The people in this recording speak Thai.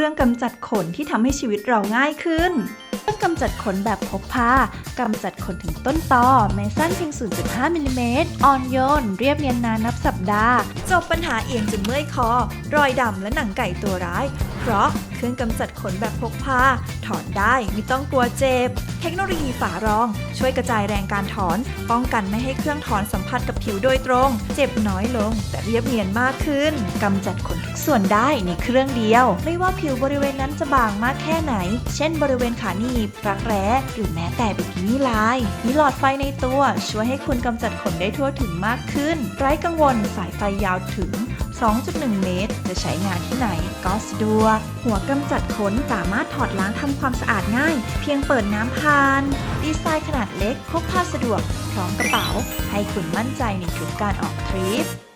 รื่องกำจัดขนที่ทำให้ชีวิตเราง่ายขึ้นเครื่องกำจัดขนแบบพกพากำจัดขนถึงต้นตอแม้สั้นเพียง 0.5มิลลิเมตรอ่อนโยน เรียบเนียนนานนับสัปดาห์ จบปัญหาเอียงจนเมื่อยคอ รอยดำและหนังไก่ตัวร้าย เพราะเครื่องกำจัดขนแบบพกพาถอนได้ไม่ต้องกลัวเจ็บ เทคโนโลยีฝารอง ช่วยกระจายแรงการถอน ป้องกันไม่ให้เครื่องถอนสัมผัสกับผิวโดยตรง เจ็บน้อยลง แต่เรียบเนียนมากขึ้นกำจัดขนทุกส่วนได้ในเครื่องเดียว ไม่ว่าผิวบริเวณนั้นจะบางมากแค่ไหน เช่น บริเวณขาหนีบรักแร้หรือแม้แต่บิกินี่ลายมีหลอดไฟในตัว ช่วยให้คุณกำจัดขนได้ทั่วถึงมากขึ้น ไร้กังวลสายไฟยาวถึง 2.1 เมตร จะใช้งานที่ไหนก็สะดวก หัวกำจัดขนสามารถถอดล้างทำความสะอาดง่าย เพียงเปิดน้ำพาน ดีไซน์ขนาดเล็กพกพาสะดวก พร้อมกระเป๋า ให้คุณมั่นใจในทุกการออกทริป